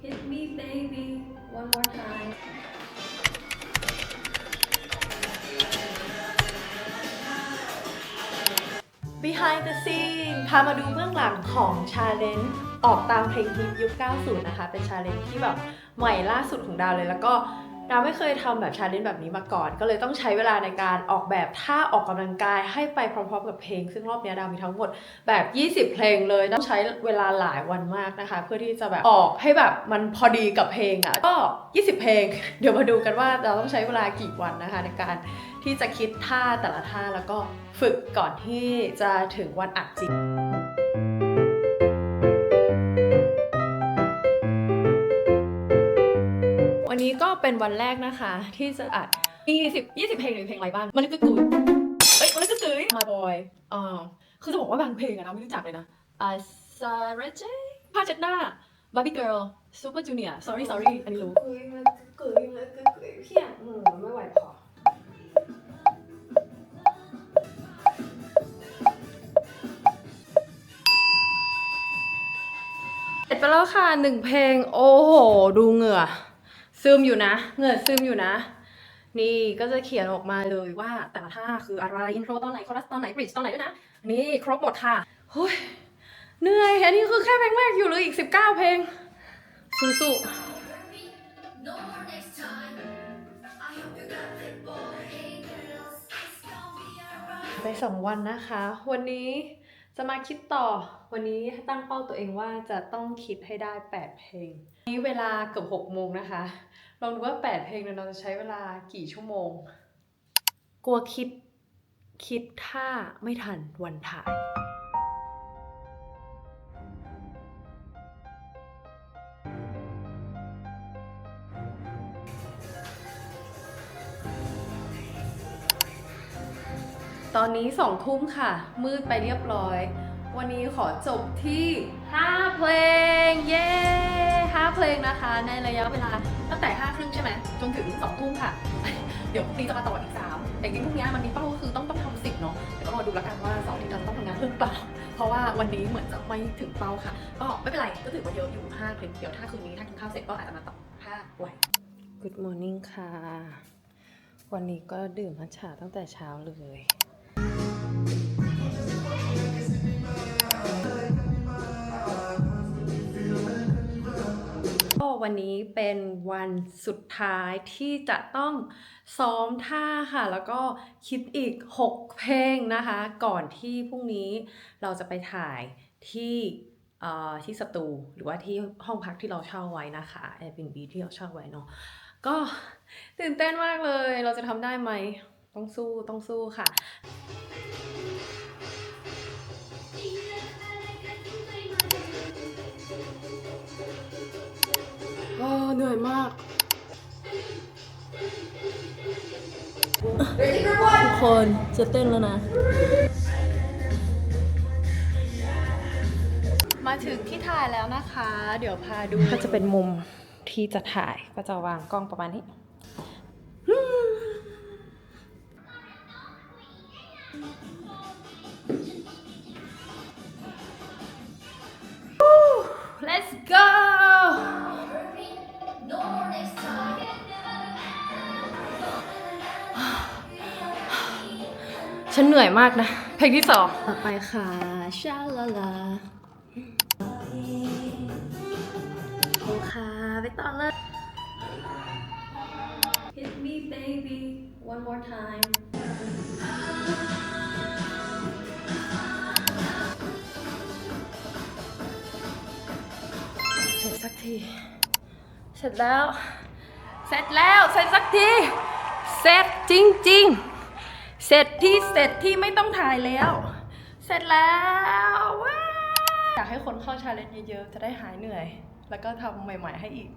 Hit me baby one more time Behind the scene พามาดูเบื้องหลังของชาเลนจ์ออกตามเพลงฮิตยุค 90 นะคะ เป็นชาเลนจ์ที่แบบใหม่ล่าสุดของดาวเลยแล้วก็ ดาวไม่เคยทำแบบชาเลนจ์แบบนี้มาก่อน ก็เลยต้องใช้เวลาในการออกแบบท่าออกกำลังกายให้ไปพร้อมๆ กับเพลง ซึ่งรอบนี้ดาวมีทั้งหมดแบบ 20 เพลงเลยต้องใช้เวลาหลายวันมากนะคะ เพื่อที่จะแบบออกให้แบบมันพอดีกับเพลงอะก็ 20 เพลง เดี๋ยวมาดูกันว่าเราต้องใช้เวลากี่วันนะคะ ในการที่จะคิดท่าแต่ละท่าแล้วก็ฝึกก่อนที่จะถึงวันอัดจริง วันนี้ก็เป็นวันแรกนะคะ ที่จะอัดมีสิบยี่สิบเพลงหรือเพลงอะไรบ้าง มันก็กุยเอ้ย มันก็กุยมาบอยอ่าคือจะบอกว่าบางเพลงอะนะไม่รู้จักเลยนะอ่าซาเรเจผ้าเช็ดหน้าบาร์บี้เกิร์ลซูเปอร์จูเนียร์ sorry sorry อันนี้รู้กุยมันกุยมันกุยเพี้ยนอืมไม่ไหวพอเสร็จไปแล้วค่ะหนึ่งเพลง โอ้โห ดูเหงื่อ ซึมอยู่นะ เหงื่อซึมอยู่นะ นี่ก็จะเขียนออกมาเลยว่าแต่ละท่าคืออะไรอินโทรตอนไหนคอรัสตอนไหนบริดจ์ตอนไหนด้วยนะ นี่ครบหมดค่ะเฮ้ยเหนื่อยอันนี้คือแค่เพลงแรกอยู่เลยอีก 19 เพลงสู้ๆ No more next time. I hope you got it, boy. Hey girls, it's gonna be alright. ไปสองวันนะคะ วันนี้ จะมาคิดต่อวันนี้ตั้งเป้าตัวเองว่าจะต้องคิดให้ได้ 8 เพลง นี้เวลาเกือบ6โมงนะคะ ลองดูว่า 8 เพลงเนี่ยเราจะใช้เวลากี่ชั่วโมง กลัวคิดคิดถ้าไม่ทันวันถ่าย ตอนนี้สองทุ่มค่ะ มืดไปเรียบร้อย วันนี้ขอจบที่ 5 เพลง เย้5เพลงนะคะ ในระยะเวลาตั้งแต่5ครึ่งใช่ไหมจนถึง2ทุ่มค่ะ เดี๋ยวพรุ่งนี้จะมาต่ออีก3แต่จริงๆพรุ่งนี้มันมีเป้าก็คือต้องต้องทำสิบเนาะแต่ก็รอดูแล้วกันว่าเสาร์อาที่เราต้องทำงานหรือเปล่าเพราะว่าวันนี้เหมือนจะไม่ถึงเป้าค่ะ ก็ไม่เป็นไรก็ถือว่าเยอะอยู่5เพลงเดี๋ยวถ้าคืนนี้ถ้ากินข้าวเสร็จก็อาจจะมาต่อ5วัน Good morning ค่ะ วันนี้ก็ดื่มมัทฉะตั้งแต่เช้าเลย วันนี้เป็นวันสุดท้ายที่จะต้องซ้อมท่าค่ะ แล้วก็คิดอีก 6 เพลงนะคะ ก่อนที่พรุ่งนี้เราจะไปถ่ายที่ที่สตูหรือว่าที่ห้องพักที่เราเช่าไว้นะคะ Airbnb ที่เราเช่าไว้เนาะก็ตื่นเต้นมากเลย เราจะทำได้ไหมต้องสู้ต้องสู้ค่ะ โอ้เหนื่อยมาก ทุกคนจะเต้นแล้วนะ มาถึงที่ถ่ายแล้วนะคะ เดี๋ยวพาดูก็จะเป็นมุมที่จะถ่ายก็จะวางกล้องประมาณนี้ Let's go ฉันเหนื่อยมากนะ เพลงที่สองต่อไปค่ะชาลาลาโอค่ะไปต่อเลย Hit me baby one more time เสร็จสักที เสร็จแล้ว เสร็จแล้ว เสร็จสักที เสร็จจริง ๆ เสร็จที่เสร็จที่ไม่ต้องถ่ายแล้ว เสร็จแล้วว้าอยากให้คนเข้าชาเลนจ์เยอะๆ จะได้หายเหนื่อย แล้วก็ทำใหม่ ๆ ให้อีก